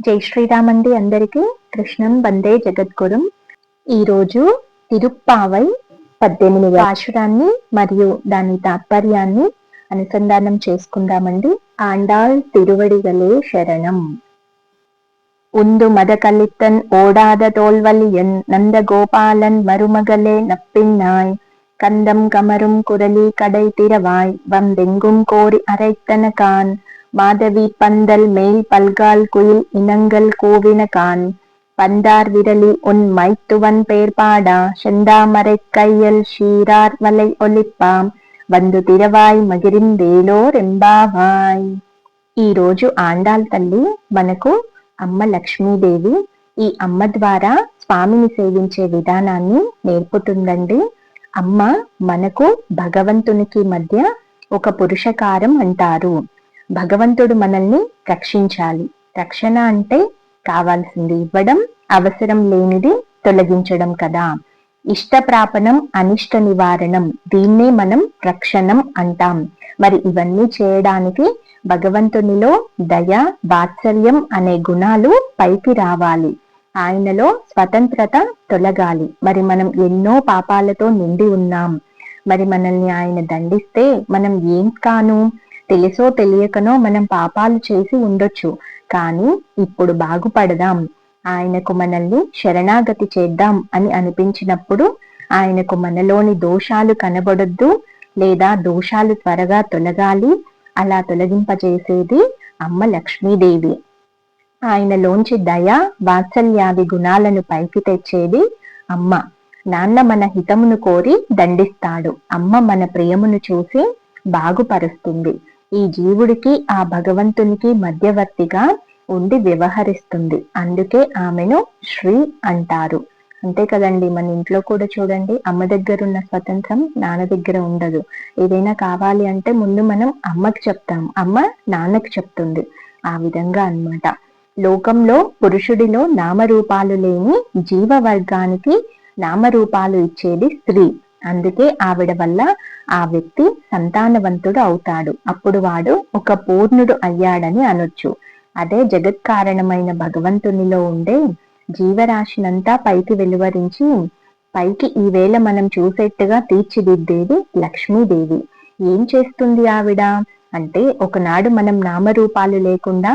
జై శ్రీరామండి అందరికీ కృష్ణం వందే జగద్గురం ఈరోజు తిరుప్పావై పద్దెనిమిది పాశురాన్ని మరియు దాని తాత్పర్యాన్ని అనుసంధానం చేసుకుందామండి ఆండాల్ తిరువడిగలే శరణం ఉందు మద కలిత్తన్ ఓడాద తోల్వలియన్ నందగోపాలన్ మరుమగలే నప్పిన్నాయ్ கந்தம் கமரும் குரலி கடை திறவாய் வந்தெங்கும் கோரி அரைத்தன மாதவி பந்தல் மேல் பல்கால் குயில் இனங்கள் கோவின கான் பந்தார் விரலி உன் மைத்துவன் பேர்பாடா செந்தாமரை கையல் ஷீரார் மலை ఒలిప్పాం వందు తిరవాయ్ మగిరిందేలో రెంబావాయ్ ఈ రోజు ఆండాల్ తల్లి మనకు అమ్మ లక్ష్మీదేవి ఈ అమ్మ ద్వారా స్వామిని సేవించే విధానాన్ని నేర్పుతుందండి అమ్మ మనకు భగవంతునికి మధ్య ఒక పురుషకారం అంటారు భగవంతుడు మనల్ని రక్షించాలి. రక్షణ అంటే కావాల్సింది ఇవ్వడం అవసరం లేనిది తొలగించడం కదా. ఇష్టప్రాపణం అనిష్ట నివారణం దీన్నే మనం రక్షణం అంటాం. మరి ఇవన్నీ చేయడానికి భగవంతునిలో దయ వాత్సల్యం అనే గుణాలు పైకి రావాలి. ఆయనలో స్వతంత్రత తొలగాలి. మరి మనం ఎన్నో పాపాలతో నిండి ఉన్నాం. మరి మనల్ని ఆయన దండిస్తే మనం ఏం కాను? తెలుసో తెలియకనో మనం పాపాలు చేసి ఉండొచ్చు. కానీ ఇప్పుడు బాగుపడదాం. ఆయనకు మనల్ని శరణాగతి చేద్దాం అని అనిపించినప్పుడు ఆయనకు మనలోని దోషాలు కనబడొద్దు లేదా దోషాలు త్వరగా తొలగాలి. అలా తొలగింపజేసేది అమ్మ లక్ష్మీదేవి. ఆయనలోంచి దయ వాత్సల్యాది గుణాలను పైకి తెచ్చేది అమ్మ. నాన్న మన హితమును కోరి దండిస్తాడు. అమ్మ మన ప్రియమును చూసి బాగుపరుస్తుంది. ఈ జీవుడికి ఆ భగవంతునికి మధ్యవర్తిగా ఉండి వ్యవహరిస్తుంది. అందుకే ఆమెను శ్రీ అంటారు. అంతే కదండి మన ఇంట్లో కూడా చూడండి అమ్మ దగ్గర ఉన్న స్వతంత్రం నాన్న దగ్గర ఉండదు. ఏదైనా కావాలి అంటే ముందు మనం అమ్మకి చెప్తాం. అమ్మ నాన్నకి చెప్తుంది. ఆ విధంగా అనమాట లోకంలో పురుషుడిలో నామరూపాలు లేని జీవ వర్గానికి నామరూపాలు ఇచ్చేది స్త్రీ. అందుకే ఆవిడ వల్ల ఆ వ్యక్తి సంతానవంతుడు అవుతాడు. అప్పుడు వాడు ఒక పూర్ణుడు అయ్యాడని అనొచ్చు. అదే జగత్ కారణమైన భగవంతునిలో ఉండే జీవరాశినంతా పైకి వెలువరించి పైకి ఈవేళ మనం చూసేట్టుగా తీర్చిదిద్దేది లక్ష్మీదేవి. ఏం చేస్తుంది ఆవిడ? అంటే ఒకనాడు మనం నామరూపాలు లేకుండా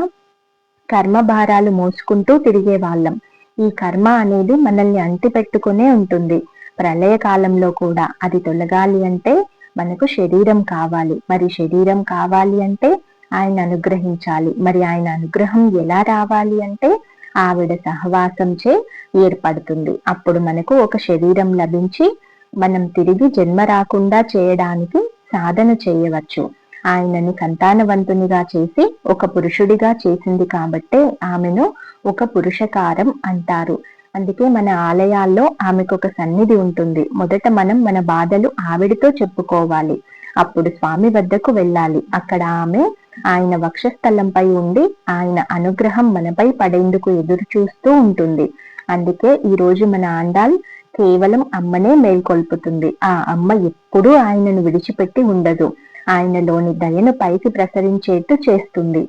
కర్మభారాలు మోసుకుంటూ తిరిగే వాళ్ళం. ఈ కర్మ అనేది మనల్ని అంటిపెట్టుకునే ఉంటుంది. ప్రళయ కాలంలో కూడా అది తొలగాలి అంటే మనకు శరీరం కావాలి. మరి శరీరం కావాలి అంటే ఆయన అనుగ్రహించాలి. మరి ఆయన అనుగ్రహం ఎలా రావాలి అంటే ఆవిడ సహవాసంచే ఏర్పడుతుంది. అప్పుడు మనకు ఒక శరీరం లభించి మనం తిరిగి జన్మ రాకుండా చేయడానికి సాధన చేయవచ్చు. ఆయనని సంతానవంతునిగా చేసి ఒక పురుషుడిగా చేసింది కాబట్టే ఆమెను ఒక పురుషకారం అంటారు. అందుకే మన ఆలయాల్లో ఆమెకు ఒక సన్నిధి ఉంటుంది. మొదట మనం మన బాధలు ఆవిడతో చెప్పుకోవాలి. అప్పుడు స్వామి వద్దకు వెళ్ళాలి. అక్కడ ఆమె ఆయన వక్షస్థలంపై ఉండి ఆయన అనుగ్రహం మనపై పడేందుకు ఎదురు చూస్తూ ఉంటుంది. అందుకే ఈ రోజు మన ఆండాల్ కేవలం అమ్మనే మేల్కొల్పుతుంది. ఆ అమ్మ ఎప్పుడూ ఆయనను విడిచిపెట్టి ఉండదు. ఆయనలోని దయను పైకి ప్రసరించేట్టు చేస్తుంది.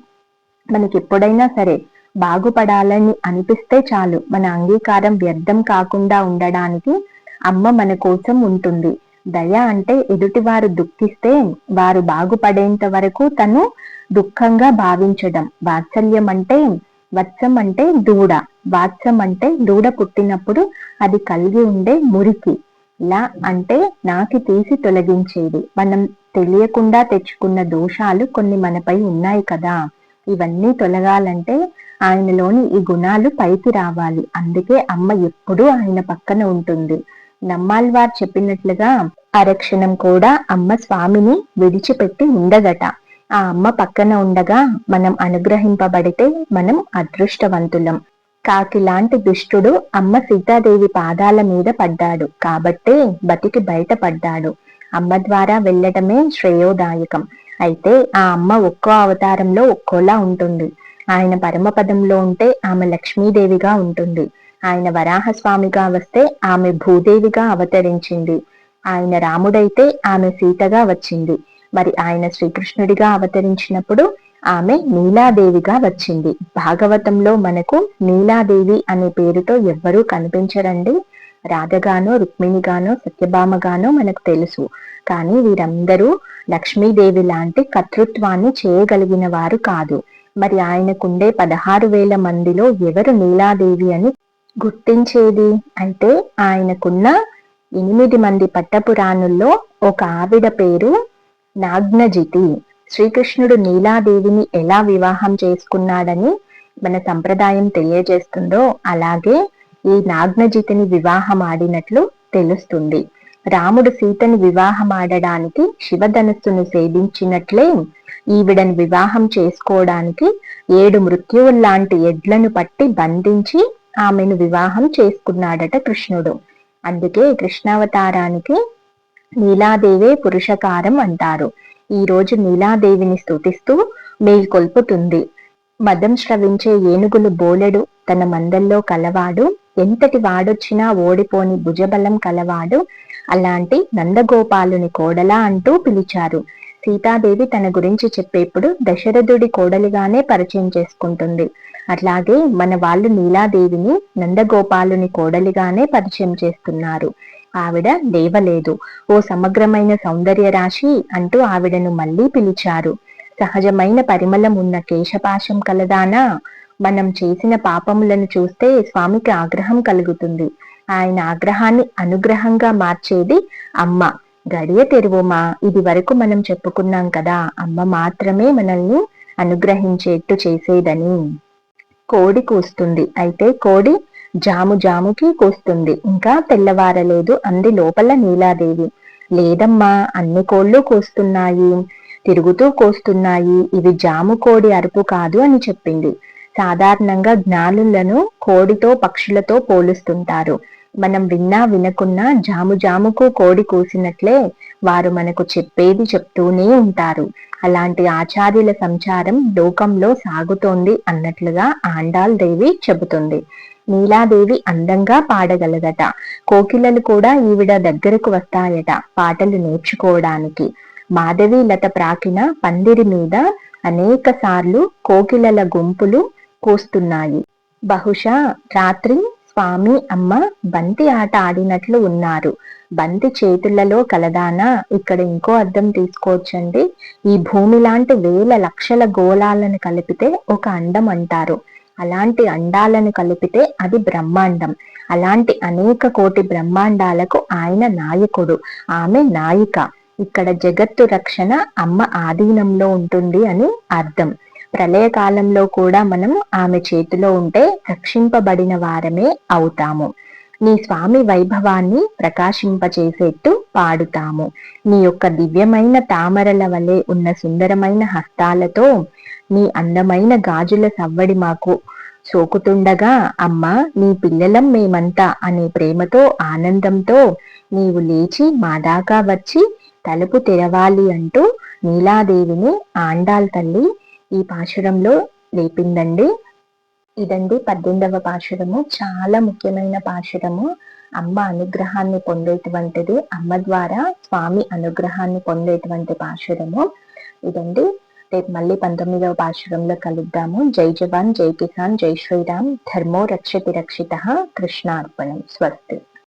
మనకి ఎప్పుడైనా సరే బాగుపడాలని అనిపిస్తే చాలు. మన అంగీకారం వ్యర్థం కాకుండా ఉండడానికి అమ్మ మన కోసం ఉంటుంది. దయ అంటే ఎదుటివారు దుఃఖిస్తే వారు బాగుపడేంత వరకు తను దుఃఖంగా భావించడం. వాత్సల్యం అంటే వత్సం అంటే దూడ. వాత్సం అంటే దూడ పుట్టినప్పుడు అది కలిగి ఉండే మురికి. లా అంటే నాకి తీసి తొలగించేది. మనం తెలియకుండా తెచ్చుకున్న దోషాలు కొన్ని మనపై ఉన్నాయి కదా. ఇవన్నీ తొలగాలంటే ఆయనలోని ఈ గుణాలు పైకి రావాలి. అందుకే అమ్మ ఎప్పుడూ ఆయన పక్కన ఉంటుంది. నమ్మాల్వారు చెప్పినట్లుగా అరక్షణం కూడా అమ్మ స్వామిని విడిచిపెట్టి ఉండదట. ఆ అమ్మ పక్కన ఉండగా మనం అనుగ్రహింపబడితే మనం అదృష్టవంతులం. కాకి లాంటి దుష్టుడు అమ్మ సీతాదేవి పాదాల మీద పడ్డాడు. కాబట్టే బతికి బయటపడ్డాడు. అమ్మ ద్వారా వెళ్ళటమే శ్రేయోదాయకం. అయితే ఆ అమ్మ ఒక్కో అవతారంలో ఒక్కోలా ఉంటుంది. ఆయన పరమపదంలో ఉంటే ఆమె లక్ష్మీదేవిగా ఉంటుంది. ఆయన వరాహస్వామిగా వస్తే ఆమె భూదేవిగా అవతరించింది. ఆయన రాముడైతే ఆమె సీతగా వచ్చింది. మరి ఆయన శ్రీకృష్ణుడిగా అవతరించినప్పుడు ఆమె నీలాదేవిగా వచ్చింది. భాగవతంలో మనకు నీలాదేవి అనే పేరుతో ఎవ్వరూ కనిపించరండి. రాధగానో రుక్మిణిగానో సత్యభామగానో మనకు తెలుసు. కానీ వీరందరూ లక్ష్మీదేవి లాంటి కర్తృత్వాన్ని చేయగలిగిన వారు కాదు. మరి ఆయనకుండే పదహారు వేల మందిలో ఎవరు నీలాదేవి అని గుర్తించేది? అంటే ఆయనకున్న ఎనిమిది మంది పట్టపురాణుల్లో ఒక ఆవిడ పేరు నాగ్నజితి. శ్రీకృష్ణుడు నీలాదేవిని ఎలా వివాహం చేసుకున్నాడని మన సంప్రదాయం తెలియజేస్తుందో అలాగే ఈ నాగ్నజితిని వివాహం ఆడినట్లు తెలుస్తుంది. రాముడు సీతని వివాహం ఆడడానికి శివధనస్సును సేవించినట్లే ఈవిడను వివాహం చేసుకోవడానికి ఏడు మృత్యువుల్లాంటి ఎడ్లను పట్టి బంధించి ఆమెను వివాహం చేసుకున్నాడట కృష్ణుడు. అందుకే కృష్ణావతారానికి నీలాదేవే పురుషకారం అంటారు. ఈ రోజు నీలాదేవిని స్థుతిస్తూ మేల్కొల్పుతుంది మదం శ్రవించే ఏనుగులు బోలెడు తన మందల్లో కలవాడు ఎంతటి వాడొచ్చినా ఓడిపోని భుజబలం కలవాడు అలాంటి నందగోపాలుని కోడలా అంటూ పిలిచారు. సీతాదేవి తన గురించి చెప్పేప్పుడు దశరథుడి కోడలిగానే పరిచయం చేసుకుంటుంది. అట్లాగే మన వాళ్ళు నీలాదేవిని నందగోపాలుని కోడలిగానే పరిచయం చేస్తున్నారు. ఆవిడ లేవలేదు ఓ సమగ్రమైన సౌందర్య రాశి అంటూ ఆవిడను మళ్ళీ పిలిచారు. సహజమైన పరిమళం ఉన్న కేశపాశం కలదానా? మనం చేసిన పాపములను చూస్తే స్వామికి ఆగ్రహం కలుగుతుంది. ఆయన ఆగ్రహాన్ని అనుగ్రహంగా మార్చేది అమ్మ. గడియ తెరువుమా? ఇది వరకు మనం చెప్పుకున్నాం కదా అమ్మ మాత్రమే మనల్ని అనుగ్రహించేట్టు చేసేదని. కోడి కూస్తుంది. అయితే కోడి జాము జాముకి కూస్తుంది. ఇంకా తెల్లవారలేదు. అంది లోపల నీలాదేవి. లేదమ్మా అన్ని కోళ్ళు కూస్తున్నాయి. తిరుగుతూ కోస్తున్నాయి. ఇవి జాము కోడి అరుపు కాదు అని చెప్పింది. సాధారణంగా జ్ఞానులను కోడితో పక్షులతో పోలుస్తుంటారు. మనం విన్నా వినకున్నా జాము జాముకు కోడి కూసినట్లే వారు మనకు చెప్పేది చెప్తూనే ఉంటారు. అలాంటి ఆచార్యుల సంచారం లోకంలో సాగుతోంది అన్నట్లుగా ఆండాల్ దేవి చెబుతుంది. నీలాదేవి అందంగా పాడగలదట. కోకిలలు కూడా ఈవిడ దగ్గరకు వస్తాయట పాటలు నేర్చుకోవడానికి. మాధవి లత ప్రాకిన పందిరి మీద అనేక సార్లు కోకిలల గుంపులు కూస్తున్నాయి. బహుశా రాత్రి స్వామి అమ్మ బంతి ఆట ఆడినట్లు ఉన్నారు. బంతి చేతులలో కలదానా ఇక్కడ ఇంకో అర్థం తీసుకోవచ్చండి. ఈ భూమి లాంటి వేల లక్షల గోళాలను కలిపితే ఒక అండం అంటారు. అలాంటి అండాలను కలిపితే అది బ్రహ్మాండం. అలాంటి అనేక కోటి బ్రహ్మాండాలకు ఆయన నాయకుడు ఆమె నాయిక. ఇక్కడ జగత్తు రక్షణ అమ్మ ఆధీనంలో ఉంటుంది అని అర్థం. ప్రళయకాలంలో కూడా మనం ఆమె చేతిలో ఉంటే రక్షింపబడిన వారమే అవుతాము. నీ స్వామి వైభవాన్ని ప్రకాశింపచేసేట్టు పాడుతాము. నీ యొక్క దివ్యమైన తామరల వలె ఉన్న సుందరమైన హస్తాలతో నీ అందమైన గాజుల సవ్వడి మాకు సోకుతుండగా అమ్మ నీ పిల్లలం మేమంతా అనే ప్రేమతో ఆనందంతో నీవు లేచి మా దాకా వచ్చి తలుపు తెరవాలి అంటూ నీలాదేవిని ఆండాల్ తల్లి ఈ పాశురంలో లేపిందండి. ఇదండి పద్దెనిమిదవ పాశురము. చాలా ముఖ్యమైన పాశురము. అమ్మ అనుగ్రహాన్ని పొందేటువంటిది అమ్మ ద్వారా స్వామి అనుగ్రహాన్ని పొందేటువంటి పాశురము. ఇదండి. రేపు మళ్ళీ పంతొమ్మిదవ పాశురంలో కలుద్దాము. జై జవాన్ జై కిసాన్ జై శ్రీరామ్. ధర్మో రక్షతి రక్షిత. కృష్ణార్పణం. స్వస్తి.